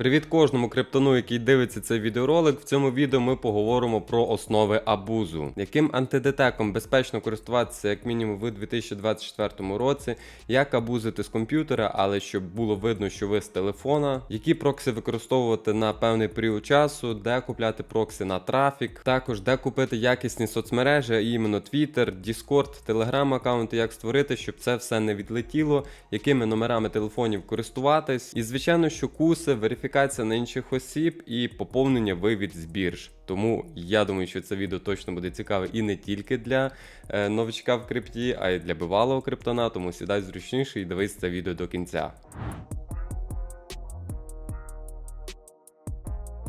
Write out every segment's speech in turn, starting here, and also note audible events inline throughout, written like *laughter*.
Привіт кожному криптону, який дивиться цей відеоролик. В цьому відео ми поговоримо про основи абузу, яким антидетеком безпечно користуватися як мінімум в 2024 році, як абузити з комп'ютера, але щоб було видно, що ви з телефона, які прокси використовувати на певний період часу, де купляти прокси на трафік, також де купити якісні соцмережі, іменно Twitter, Discord, Telegram аккаунти, як створити, щоб це все не відлетіло, якими номерами телефонів користуватись, і звичайно, що куси, верифікація на інших осіб і поповнення вивід з бірж. Тому я думаю, що це відео точно буде цікаве і не тільки для е, новичка в крипті, а й для бивалого криптона. Тому сідай зручніше і дивись це відео до кінця.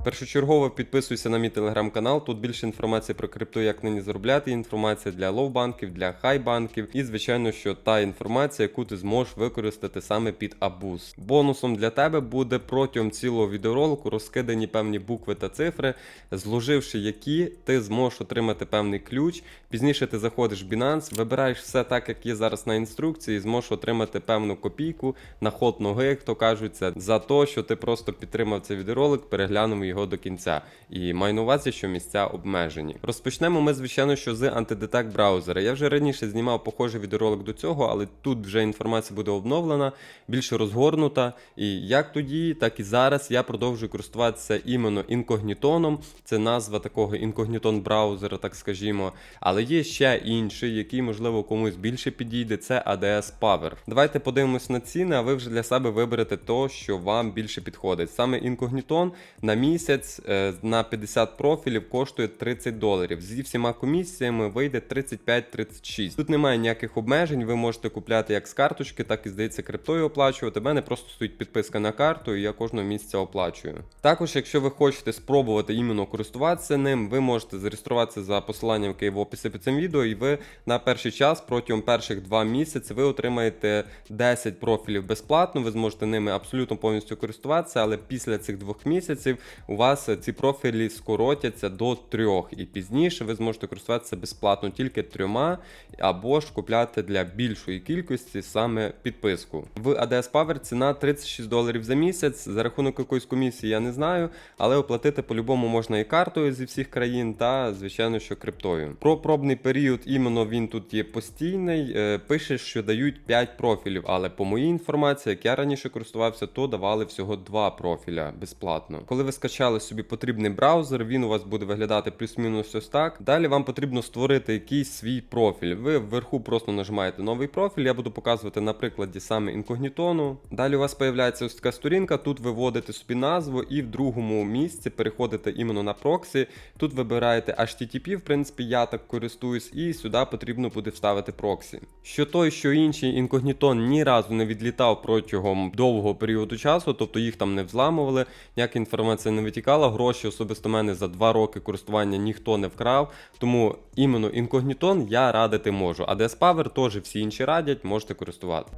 Першочергово підписуйся на мій телеграм-канал. Тут більше інформації про крипту, як нині заробляти. Інформація для лоу-банків, для хай-банків, і звичайно, що та інформація, яку ти зможеш використати саме під абуз. Бонусом для тебе буде протягом цілого відеоролику розкидані певні букви та цифри, зложивши які ти зможеш отримати певний ключ. Пізніше ти заходиш в Binance, вибираєш все так, як є зараз на інструкції, і зможеш отримати певну копійку на ход ноги, як то кажуться, за те, що ти просто підтримав цей відеоролик, переглянув його до кінця. І маю на увазі, що місця обмежені. Розпочнемо ми, звичайно, що з антидетек браузера. Я вже раніше знімав похожий відеоролик до цього, але тут вже інформація буде обновлена, більше розгорнута. І як тоді, так і зараз я продовжую користуватися іменно інкогнітоном. Це назва такого інкогнітон браузера, так скажімо. Але є ще інший, який, можливо, комусь більше підійде. Це ADS Power. Давайте подивимось на ціни, а ви вже для себе виберете то, що вам більше підходить. Саме інкогнітон на місяць е, на 50 профілів коштує 30 доларів. Зі всіма комісіями вийде 35-36. Тут немає ніяких обмежень. Ви можете купляти як з карточки, так і здається криптою оплачувати. У мене просто стоїть підписка на карту, і я кожного місяця оплачую. Також, якщо ви хочете спробувати іменно користуватися ним, ви можете зареєструватися за посиланням, яке є в описі під цим відео, і ви на перший час протягом перших два місяці ви отримаєте 10 профілів безплатно. Ви зможете ними абсолютно повністю користуватися, але після цих двох місяців у вас ці профілі скоротяться до трьох, і пізніше ви зможете користуватися безплатно тільки трьома, або ж купляти для більшої кількості саме підписку. В ADS Power ціна 36 доларів за місяць. За рахунок якоїсь комісії я не знаю, але оплатити по-любому можна і картою зі всіх країн, та звичайно, що криптою. Про пробний період іменно він тут є постійний. Е, Пише, що дають 5 профілів, але по моїй інформації, як я раніше користувався, то давали всього 2 профіля безплатно. Коли ви скачали собі потрібний браузер, він у вас буде виглядати плюс-мінус ось так. Далі вам потрібно створити якийсь свій профіль. Ви вверху просто нажимаєте новий профіль. Я буду показувати на прикладі саме інкогнітону. Далі у вас появляється ось така сторінка. Тут ви вводите собі назву, і в другому місці переходите іменно на проксі. Тут вибираєте HTTP, в принципі, я так користуюсь, і сюди потрібно буде вставити проксі. Що той, що інший інкогнітон ні разу не відлітав протягом довгого періоду часу, тобто їх там не взламували, ніяка інформація не витікала. Гроші особисто мене за 2 роки користування ніхто не вкрав. Тому іменно інкогнітон я радити можу. А DS Power теж всі інші радять, можете користувати.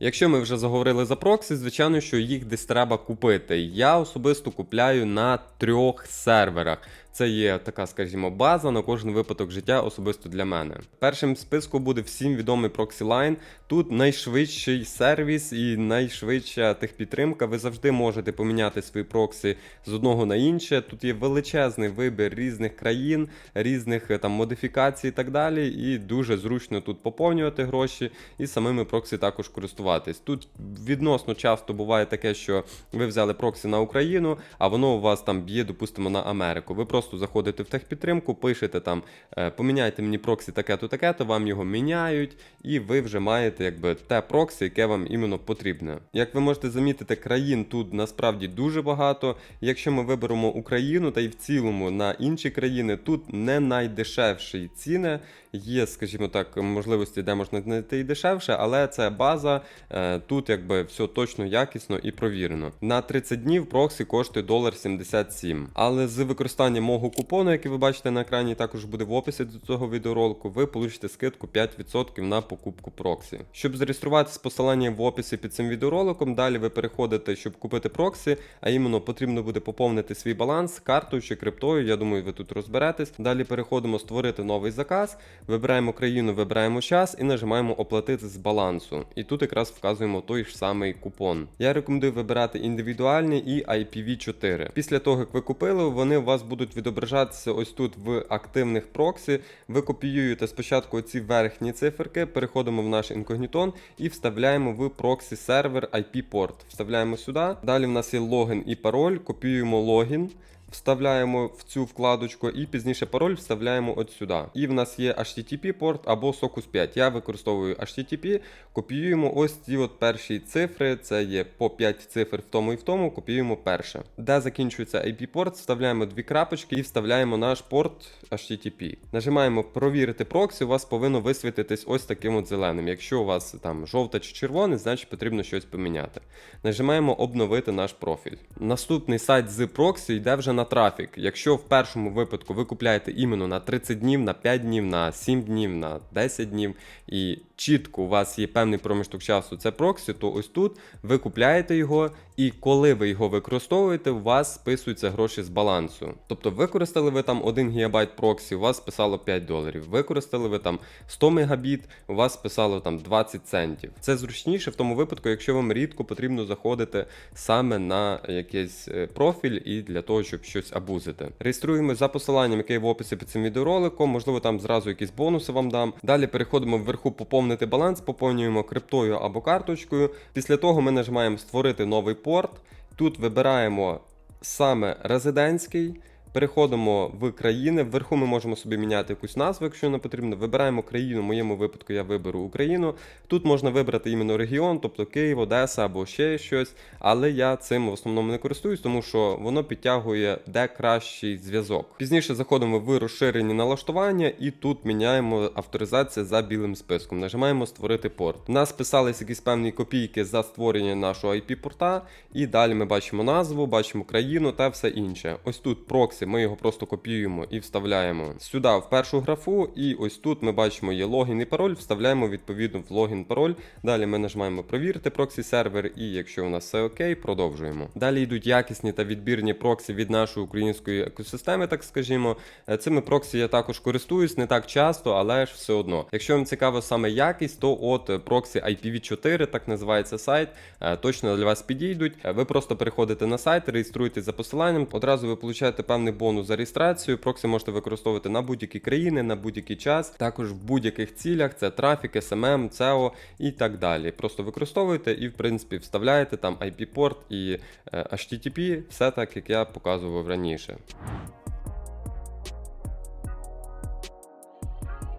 Якщо ми вже заговорили за проксі, звичайно, що їх десь треба купити. Я особисто купляю на трьох серверах. Це є така, скажімо, база на кожен випадок життя особисто для мене. Першим в списку буде всім відомий ProxyLine. Тут найшвидший сервіс і найшвидша техпідтримка. Ви завжди можете поміняти свої проксі з одного на інше. Тут є величезний вибір різних країн, різних е, там модифікацій і так далі. І дуже зручно тут поповнювати гроші і самими проксі також користуватись. Тут відносно часто буває таке, що ви взяли проксі на Україну, а воно у вас там б'є, допустимо, на Америку. Ви просто заходите в техпідтримку, пишете там, е, поміняйте мені проксі таке-то, таке-то, вам його міняють, і ви вже маєте якби те проксі, яке вам іменно потрібне. Як ви можете замітити, країн тут насправді дуже багато. Якщо ми виберемо Україну та й в цілому на інші країни, тут не найдешевші ціни. Є, скажімо так, можливості, де можна знайти і дешевше, але це база. е, Тут якби все точно якісно і провірено. На 30 днів проксі коштує $1,77. Але з використанням мого купону, який ви бачите на екрані, також буде в описі до цього відеоролику, ви получите скидку 5% на покупку проксі. Щоб зареєструватися, посилання в описі під цим відеороликом. Далі ви переходите, щоб купити проксі, а іменно потрібно буде поповнити свій баланс картою чи криптою. Я думаю, ви тут розберетесь. Далі переходимо створити новий заказ, вибираємо країну, вибираємо час і нажимаємо оплатити з балансу. І тут якраз вказуємо той ж самий купон. Я рекомендую вибирати індивідуальний і IPv4. Після того, як ви купили, вони у вас будуть відображатися ось тут в активних проксі. Ви копіюєте спочатку ці верхні циферки, переходимо в наш інкогнітон і вставляємо в проксі сервер IP-порт. Вставляємо сюди. Далі в нас є логін і пароль, копіюємо логін. Вставляємо в цю вкладочку і пізніше пароль вставляємо от сюди. І в нас є HTTP порт або Socus 5. Я використовую HTTP, копіюємо ось ці от перші цифри, це є по 5 цифр в тому і в тому, копіюємо перше. Де закінчується IP порт, вставляємо дві крапочки і вставляємо наш порт HTTP. Нажимаємо провірити проксі, у вас повинно висвітитись ось таким от зеленим. Якщо у вас там жовта чи червоне, значить потрібно щось поміняти. Нажимаємо обновити наш профіль. Наступний сайт з проксі йде вже на трафік. Якщо в першому випадку ви купляєте іменно на 30 днів, на 5 днів, на 7 днів, на 10 днів, і чітко у вас є певний проміжок часу, це проксі, то ось тут ви купляєте його, і коли ви його використовуєте, у вас списуються гроші з балансу. Тобто використали ви там 1 ГБ проксі, у вас списало 5 доларів. Використали ви там 100 Мбіт, у вас списало там 20 центів. Це зручніше в тому випадку, якщо вам рідко потрібно заходити саме на якийсь е, профіль і для того, щоб щось абузити. Реєструємо за посиланням, яке є в описі під цим відеороликом. Можливо, там зразу якісь бонуси вам дам. Далі переходимо вверху поповнити баланс, поповнюємо криптою або карточкою. Після того ми нажимаємо створити новий порт. Тут вибираємо саме резидентський. Переходимо в країни. Вверху ми можемо собі міняти якусь назву, якщо не потрібно. Вибираємо країну. В моєму випадку я виберу Україну. Тут можна вибрати іменно регіон, тобто Київ, Одеса або ще щось. Але я цим в основному не користуюсь, тому що воно підтягує де кращий зв'язок. Пізніше заходимо в розширені налаштування, і тут міняємо авторизація за білим списком. Нажимаємо створити порт. У нас списались якісь певні копійки за створення нашого IP-порта, і далі ми бачимо назву, бачимо країну та все інше. Ось тут проксі ми його просто копіюємо і вставляємо сюди в першу графу. І ось тут ми бачимо є логін і пароль, вставляємо відповідно в логін пароль. Далі ми нажимаємо провірити проксі сервер, і якщо у нас все окей, продовжуємо. Далі йдуть якісні та відбірні проксі від нашої української екосистеми, так скажімо. Е, Цими проксі я також користуюсь не так часто, але ж все одно. Якщо вам цікаво саме якість, то от е, проксі IPv4, так називається сайт, е, точно для вас підійдуть. Ви просто переходите на сайт, реєструєтесь за посиланням. Одразу ви получаєте певний бонус за реєстрацію. Проксі можете використовувати на будь-які країни, на будь-який час, також в будь-яких цілях. Це трафік, SMM, SEO і так далі. Просто використовуєте і, в принципі, вставляєте там IP-порт і е, HTTP, все так, як я показував раніше.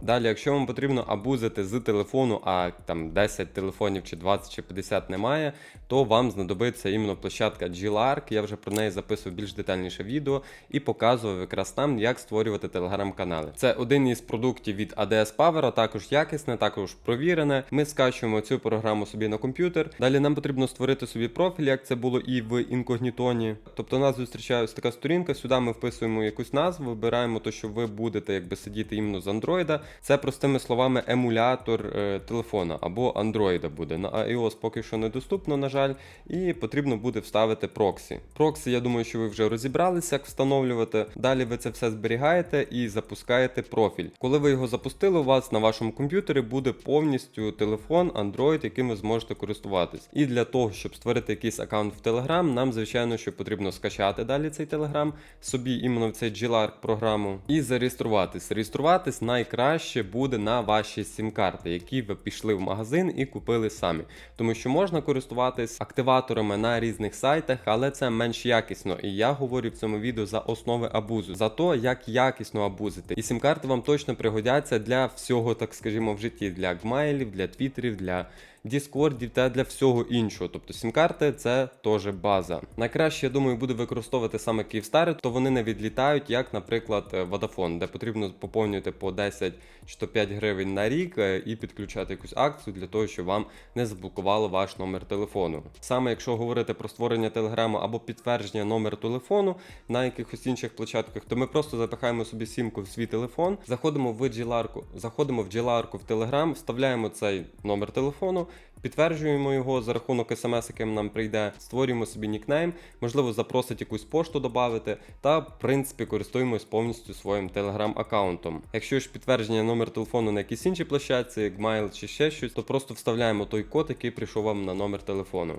Далі, якщо вам потрібно абузити з телефону, а там 10 телефонів чи 20 чи 50 немає, то вам знадобиться іменно площадка GLARK. Я вже про неї записував більш детальніше відео і показував якраз там, як створювати телеграм-канали. Це один із продуктів від ADS Power, також якісне, також провірене. Ми скачуємо цю програму собі на комп'ютер. Далі нам потрібно створити собі профіль, як це було і в інкогнітоні. Тобто нас зустрічає така сторінка. Сюди ми вписуємо якусь назву, вибираємо то, що ви будете якби сидіти іменно з Android. Це простими словами емулятор е, телефона або Android буде. На iOS поки що недоступно, на жаль, і потрібно буде вставити проксі. Проксі, я думаю, що ви вже розібралися, як встановлювати. Далі ви це все зберігаєте і запускаєте профіль. Коли ви його запустили, у вас на вашому комп'ютері буде повністю телефон Android, яким ви зможете користуватись. І для того, щоб створити якийсь аккаунт в Telegram, нам, звичайно, що потрібно скачати далі цей Telegram, собі іменно в цей GLARK програму і зареєструватись. Реєструватись найкраще буде на ваші сім-карти, які ви пішли в магазин і купили самі. Тому що можна користуватись активаторами на різних сайтах, але це менш якісно. І я говорю в цьому відео за основи абузу, за те, як якісно абузити. І сім-карти вам точно пригодяться для всього, так скажімо, в житті, для гмайлів, для твіттерів, для Діскордів та для всього іншого. Тобто сім-карти це теж база. Найкраще, я думаю, буде використовувати саме Київстари, то вони не відлітають, як, наприклад, е, Vodafone, де потрібно поповнювати по 10 чи то 5 гривень на рік е, і підключати якусь акцію для того, щоб вам не заблокувало ваш номер телефону. Саме якщо говорити про створення телеграму або підтвердження номеру телефону на якихось інших площадках, то ми просто запихаємо собі сімку в свій телефон, заходимо в GLR-ку, заходимо в GLR-ку в Telegram, вставляємо цей номер телефону, підтверджуємо його за рахунок смс, яким нам прийде, створюємо собі нікнейм, можливо, запросить якусь пошту додати, та в принципі користуємось повністю своїм телеграм-аккаунтом. Якщо ж підтвердження номер телефону на якійсь іншій площадці, як Gmail чи ще щось, то просто вставляємо той код, який прийшов вам на номер телефону.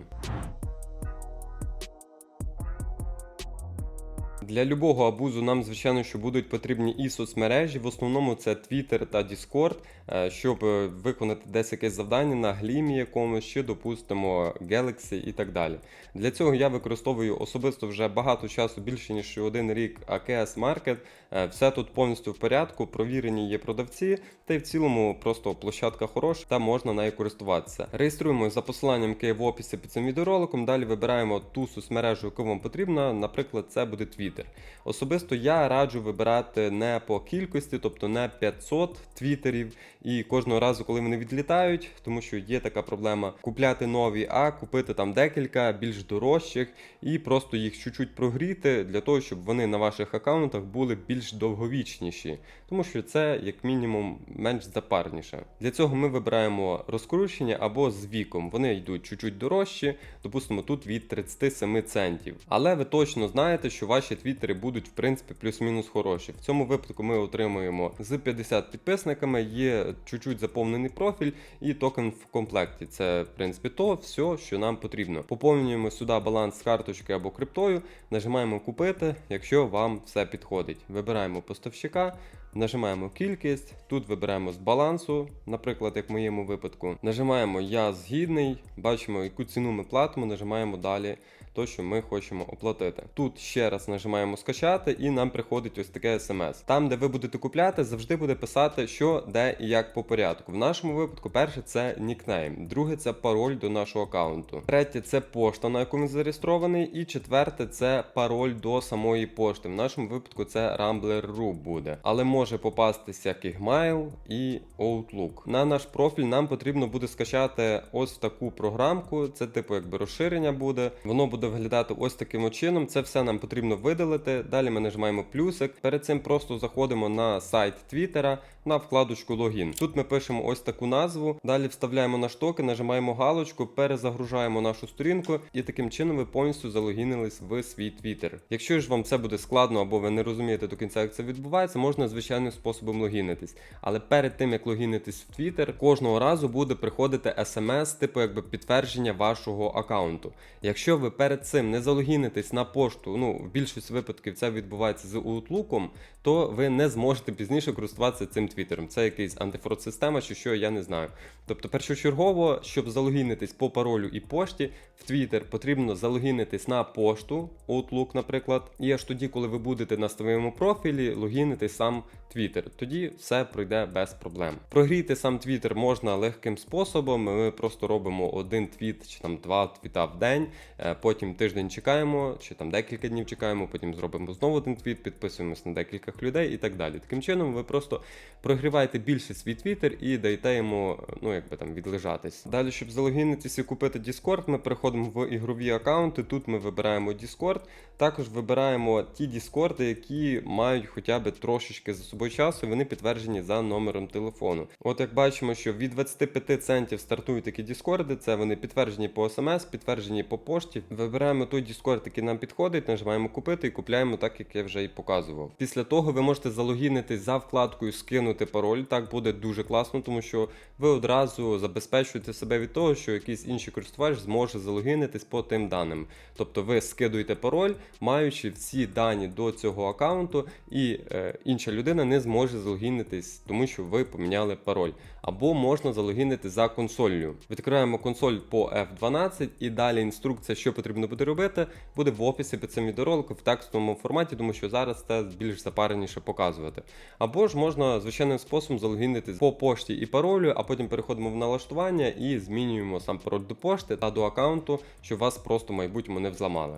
Для любого абузу нам, звичайно, що будуть потрібні і соцмережі. В основному це Twitter та Discord, е, щоб е, виконати десь якесь завдання на глімі якомусь, чи, допустимо, Galaxy і так далі. Для цього я використовую особисто вже багато часу, більше ніж один рік AKS Market. Е, Все тут повністю в порядку, провірені є продавці, та й в цілому просто площадка хороша та можна нею користуватися. Реєструємо за посиланням, яке в описі під цим відеороликом. Далі вибираємо ту соцмережу, яку вам потрібна. Наприклад, це буде Twitter. Особисто я раджу вибирати не по кількості, тобто не 500 твіттерів, і кожного разу, коли вони відлітають, тому що є така проблема купляти нові, а купити там декілька більш дорожчих і просто їх чуть-чуть прогріти для того, щоб вони на ваших аккаунтах були більш довговічніші, тому що це як мінімум менш запарніше. Для цього ми вибираємо розкручення або з віком. Вони йдуть чуть-чуть дорожчі, допустимо, тут від 37 центів. Але ви точно знаєте, що ваші твіттери будуть в принципі плюс-мінус хороші. В цьому випадку ми отримуємо з 50 підписниками, є чуть-чуть заповнений профіль і токен в комплекті. Це в принципі то все, що нам потрібно. Поповнюємо сюди баланс з карточки або криптою, нажимаємо купити, якщо вам все підходить. Вибираємо поставщика. Нажимаємо кількість, тут вибираємо з балансу, наприклад, як в моєму випадку. Нажимаємо Я згідний, бачимо, яку ціну ми платимо, нажимаємо далі то, що ми хочемо оплатити. Тут ще раз нажимаємо скачати, і нам приходить ось таке смс. Там, де ви будете купляти, завжди буде писати, що, де і як по порядку. В нашому випадку, перше це нікнейм, друге це пароль до нашого аккаунту. Третє це пошта, на яку він зареєстрований. І четверте це пароль до самої пошти. В нашому випадку це Rambler.ru буде. Але може попастися як Gmail і Outlook. На наш профіль нам потрібно буде скачати ось таку програмку. Це типу якби розширення буде. Воно буде виглядати ось таким чином. Це все нам потрібно видалити. Далі ми нажимаємо плюсик. Перед цим просто заходимо на сайт Твіттера на вкладочку логін. Тут ми пишемо ось таку назву. Далі вставляємо наш токен, нажимаємо галочку, перезагружаємо нашу сторінку, і таким чином ви повністю залогінились в свій Твіттер. Якщо ж вам це буде складно або ви не розумієте до кінця, як це відбувається, можна звичайним способом логінитись. Але перед тим як логінитись в Твіттер, кожного разу буде приходити смс, типу якби підтвердження вашого аккаунту. Якщо ви перед цим не залогінитесь на пошту, ну в більшості випадків це відбувається з Outlook, то ви не зможете пізніше користуватися цим твіттером. Це якийсь антифрод-система чи що, я не знаю. Тобто, першочергово, щоб залогінитись по паролю і пошті в Твіттер, потрібно залогінитись на пошту, Outlook, наприклад, і аж тоді, коли ви будете на своєму профілі, логінити сам Твіттер. Тоді все пройде без проблем. Прогріти сам Твіттер можна легким способом. Ми просто робимо один твіт чи там два твіта в день. е, Потім тиждень чекаємо, чи там декілька днів чекаємо, потім зробимо знову один твіт, підписуємось на декількох людей і так далі. Таким чином, ви просто прогріваєте більше свій Твіттер і даєте йому, ну якби там відлежатись. Далі, щоб залогінитися і купити Discord, ми переходимо в ігрові аккаунти. Тут ми вибираємо Discord. Також вибираємо ті Discord, які мають хоча б трошечки за собою часу, вони підтверджені за номером телефону. От як бачимо, що від 25 центів стартують такі Discord, це вони підтверджені по смс, підтверджені по пошті. Вибираємо той Discord, який нам підходить, нажимаємо купити і купляємо так, як я вже і показував. Після того ви можете залогінитись за вкладкою скинути пароль. Так буде дуже класно, тому що ви одразу забезпечуєте себе від того, що якийсь інший користувач зможе залогінитись по тим даним. Тобто ви скидуєте пароль, маючи всі дані до цього аккаунту, і е, інша людина не зможе залогінитись, тому що ви поміняли пароль. Або можна залогінити за консолью. Відкриваємо консоль по F12 і далі інструкція, що потрібно буде робити, буде в описі під цим відеороликом в текстовому форматі, тому що зараз це більш запареніше показувати. Або ж можна звичайним способом залогінити по пошті і паролю, а потім переходимо в налаштування і змінюємо сам пароль до пошти та до аккаунту, щоб вас просто в майбутньому не взламали.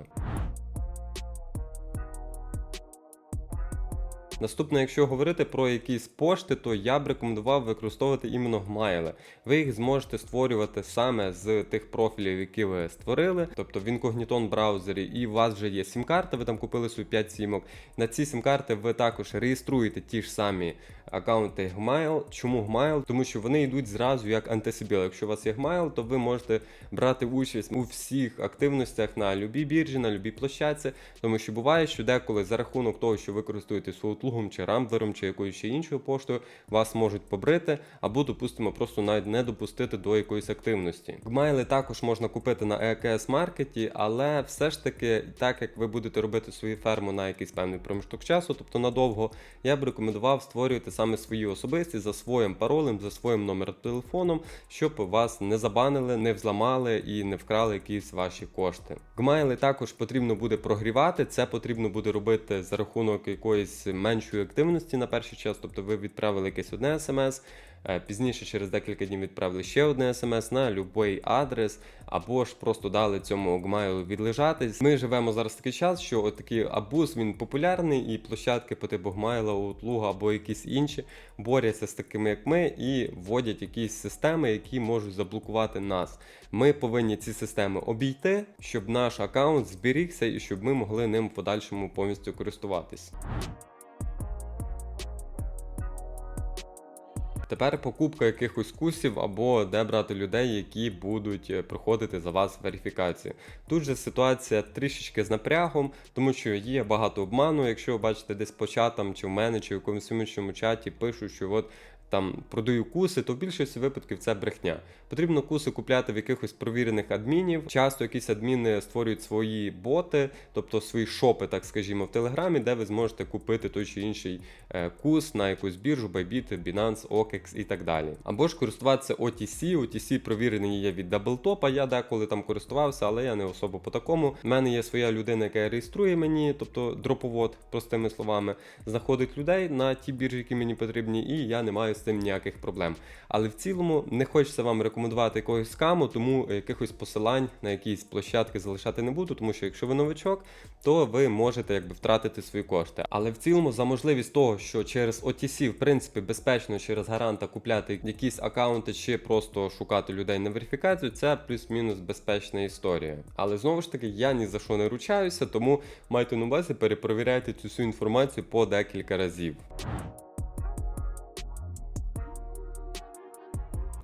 Наступне, якщо говорити про якісь пошти, то я б рекомендував використовувати іменно гмайли. Ви їх зможете створювати саме з тих профілів, які ви створили, тобто в інкогнітон браузері, і у вас вже є сім-карта, ви там купили свої 5 сімок. На ці сім-карти ви також реєструєте ті ж самі аккаунти Gmail. Чому Gmail? Тому що вони йдуть зразу як антисибіл. Якщо у вас є Gmail, то ви можете брати участь у всіх активностях на любій біржі, на любій площадці, тому що буває, що деколи за рахунок того, що ви користуєтесь чи Рамблером чи якоюсь ще іншою поштою, вас можуть побрити або, допустимо, просто навіть не допустити до якоїсь активності. Гмайли також можна купити на EKS маркеті, але все ж таки, так як ви будете робити свою ферму на якийсь певний проміжок часу, тобто надовго, я б рекомендував створювати саме свої особисті за своїм паролем, за своїм номером телефоном, щоб вас не забанили, не взламали і не вкрали якісь ваші кошти. Гмайли також потрібно буде прогрівати. Це потрібно буде робити за рахунок якоїсь меншої активності на перший час. Тобто ви відправили якесь одне смс. е, Пізніше, через декілька днів відправили ще одне смс на будь-який адрес, або ж просто дали цьому гмайлу відлежатись. Ми живемо зараз такий час, що от такий абуз він популярний, і площадки по типу гмайла, утлуга або якісь інші борються з такими, як ми, і вводять якісь системи, які можуть заблокувати нас. Ми повинні ці системи обійти, щоб наш аккаунт зберігся і щоб ми могли ним в подальшому повністю користуватись. Тепер покупка якихось кусів або де брати людей, які будуть е, проходити за вас верифікацію. Тут же ситуація трішечки з напрягом, тому що є багато обману. Якщо ви бачите десь по чатам, чи в мене, чи в якомусь іншому чаті пишуть, що от там продаю куси, то в більшості випадків це брехня. Потрібно куси купляти в якихось провірених адмінів. Часто якісь адміни створюють свої боти, тобто свої шопи, так скажімо, в Телеграмі, де ви зможете купити той чи інший е, кус на якусь біржу, Bybit, Binance, OKEX і так далі. Або ж користуватися OTC. OTC провірений є від Даблтопа. Я деколи там користувався, але я не особо по такому. У мене є своя людина, яка реєструє мені, тобто дроповод, простими словами, знаходить людей на ті біржі, які мені потрібні, і я не маю з цим ніяких проблем. Але в цілому не хочеться вам рекомендувати якогось скаму, тому якихось посилань на якісь площадки залишати не буду, тому що якщо ви новичок, то ви можете якби втратити свої кошти. Але в цілому за можливість того, що через OTC, в принципі, безпечно через гаранта купляти якісь акаунти чи просто шукати людей на верифікацію, це плюс-мінус безпечна історія. Але знову ж таки, я ні за що не ручаюся, тому майте на увазі, перепровіряйте цю всю інформацію по декілька разів.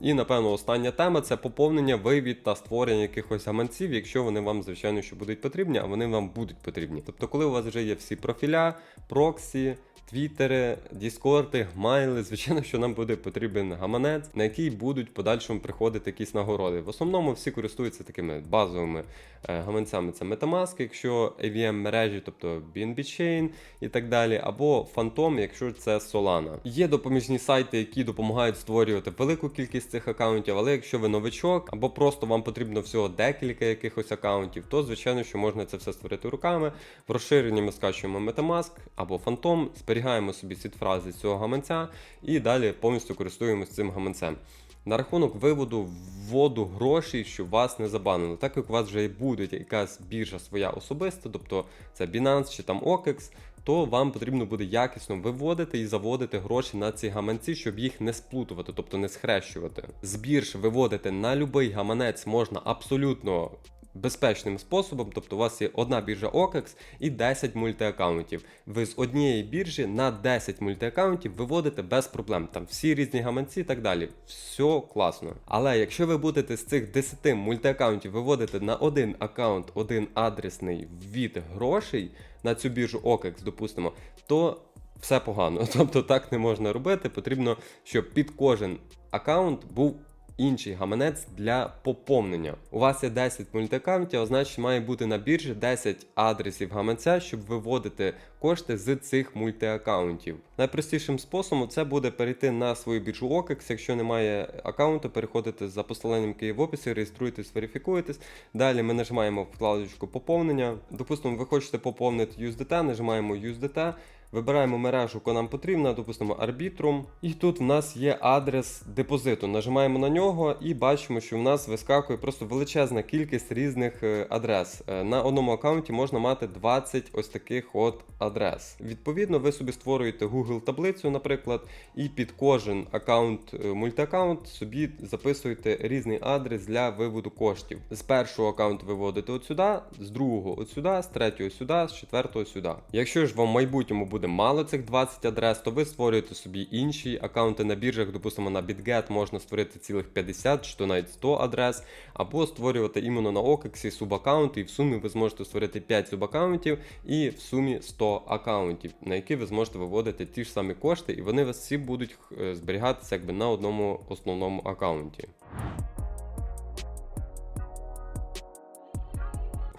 І напевно остання тема це поповнення, вивід та створення якихось гаманців, якщо вони вам, звичайно, що будуть потрібні, а вони вам будуть потрібні. Тобто, коли у вас вже є всі профіля, проксі, твіттери, діскорди, гмайли, звичайно, що нам буде потрібен гаманець, на який будуть в подальшому приходити якісь нагороди. В основному всі користуються такими базовими е, гаманцями. Це Metamask, якщо AVM мережі, тобто BNB Chain і так далі, або Phantom, якщо це Solana. Є допоміжні сайти, які допомагають створювати велику кількість цих аккаунтів, але якщо ви новичок, або просто вам потрібно всього декілька якихось аккаунтів, то звичайно, що можна це все створити руками. В розширенні ми скачуємо Metamask або Phantom, зберігаємо собі сід-фрази з цього гаманця і далі повністю користуємося цим гаманцем. На рахунок виводу вводу грошей, щоб вас не забанили. Так як у вас вже буде якась біржа своя особиста, тобто це Binance чи там OKEX, то вам потрібно буде якісно виводити і заводити гроші на ці гаманці, щоб їх не сплутувати, тобто не схрещувати. З бірж виводити на будь-який гаманець можна абсолютно безпечним способом, тобто у вас є одна біржа OKEX і 10 мультиаккаунтів. Ви з однієї біржі на 10 мультиаккаунтів виводите без проблем. Там всі різні гаманці і так далі. Все класно. Але якщо ви будете з цих 10 мультиаккаунтів виводити на один аккаунт, один адресний від грошей на цю біржу OKEX, допустимо, то все погано. *laughs* Тобто так не можна робити. Потрібно, щоб під кожен аккаунт був інший гаманець для поповнення. У вас є 10 мультиаккаунтів, а значить має бути на біржі 10 адресів гаманця, щоб виводити кошти з цих мультиаккаунтів. Найпростішим способом це буде перейти на свою біржу OKEX. Якщо немає аккаунту, переходите за посиланням, є в описі, реєструєтесь, верифікуєтесь. Далі ми нажимаємо вкладочку поповнення. Допустимо, ви хочете поповнити USDT, нажимаємо USDT. Вибираємо мережу, яка нам потрібна, допустимо, Arbitrum. І тут в нас є адрес депозиту. Нажимаємо на нього і бачимо, що в нас вискакує просто величезна кількість різних е, адрес. Е, На одному аккаунті можна мати 20 ось таких от адрес. Відповідно, ви собі створюєте Google таблицю, наприклад, і під кожен аккаунт, е, мультиаккаунт собі записуєте різний адрес для виводу коштів. З першого аккаунту виводите от сюди, з другого от сюди, з третього сюди, з четвертого сюди. Якщо ж вам в майбутньому буде мало цих 20 адрес, то ви створюєте собі інші аккаунти на біржах, допустимо, на BitGet можна створити цілих 50 чи то навіть 100 адрес, або створювати іменно на OKEX субаккаунти, і в сумі ви зможете створити 5 субаккаунтів і в сумі 100 аккаунтів, на які ви зможете виводити ті ж самі кошти, і вони вас всі будуть е, зберігатися якби на одному основному аккаунті.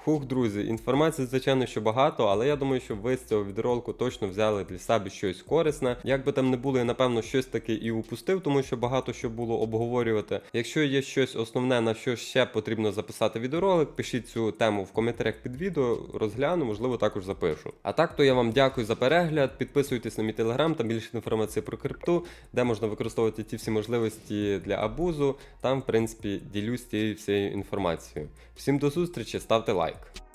Хух, друзі, інформації, звичайно, що багато, але я думаю, що ви з цього відеоролику точно взяли для себе щось корисне. Як би там не було, я напевно щось таке і упустив, тому що багато що було обговорювати. Якщо є щось основне, на що ще потрібно записати відеоролик, пишіть цю тему в коментарях під відео, розгляну, можливо, також запишу. А так, то я вам дякую за перегляд. Підписуйтесь на мій телеграм, там більше інформації про крипту, де можна використовувати ті всі можливості для абузу. Там, в принципі, ділюсь тією всією інформацією. Всім до зустрічі, ставте лайк.